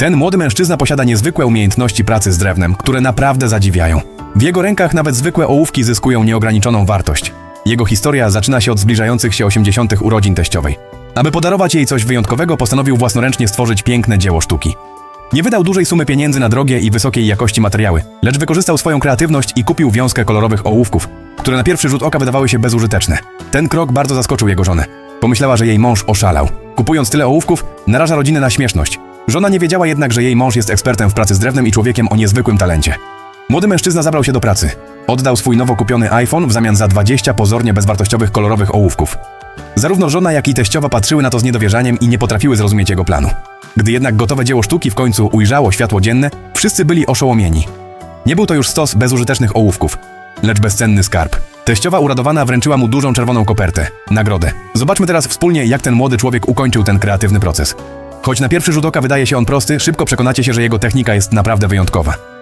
Ten młody mężczyzna posiada niezwykłe umiejętności pracy z drewnem, które naprawdę zadziwiają. W jego rękach nawet zwykłe ołówki zyskują nieograniczoną wartość. Jego historia zaczyna się od zbliżających się 80. urodzin teściowej. Aby podarować jej coś wyjątkowego, postanowił własnoręcznie stworzyć piękne dzieło sztuki. Nie wydał dużej sumy pieniędzy na drogie i wysokiej jakości materiały, lecz wykorzystał swoją kreatywność i kupił wiązkę kolorowych ołówków, które na pierwszy rzut oka wydawały się bezużyteczne. Ten krok bardzo zaskoczył jego żonę. Pomyślała, że jej mąż oszalał. Kupując tyle ołówków, naraża rodzinę na śmieszność. Żona nie wiedziała jednak, że jej mąż jest ekspertem w pracy z drewnem i człowiekiem o niezwykłym talencie. Młody mężczyzna zabrał się do pracy. Oddał swój nowo kupiony iPhone w zamian za 20 pozornie bezwartościowych kolorowych ołówków. Zarówno żona, jak i teściowa patrzyły na to z niedowierzaniem i nie potrafiły zrozumieć jego planu. Gdy jednak gotowe dzieło sztuki w końcu ujrzało światło dzienne, wszyscy byli oszołomieni. Nie był to już stos bezużytecznych ołówków, lecz bezcenny skarb. Teściowa uradowana wręczyła mu dużą czerwoną kopertę, nagrodę. Zobaczmy teraz wspólnie, jak ten młody człowiek ukończył ten kreatywny proces. Choć na pierwszy rzut oka wydaje się on prosty, szybko przekonacie się, że jego technika jest naprawdę wyjątkowa.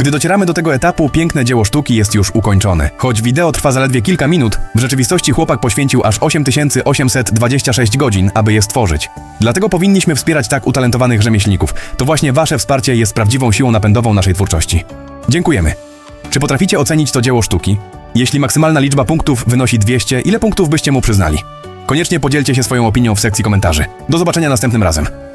Gdy docieramy do tego etapu, piękne dzieło sztuki jest już ukończone. Choć wideo trwa zaledwie kilka minut, w rzeczywistości chłopak poświęcił aż 8826 godzin, aby je stworzyć. Dlatego powinniśmy wspierać tak utalentowanych rzemieślników. To właśnie wasze wsparcie jest prawdziwą siłą napędową naszej twórczości. Dziękujemy. Czy potraficie ocenić to dzieło sztuki? Jeśli maksymalna liczba punktów wynosi 200, ile punktów byście mu przyznali? Koniecznie podzielcie się swoją opinią w sekcji komentarzy. Do zobaczenia następnym razem.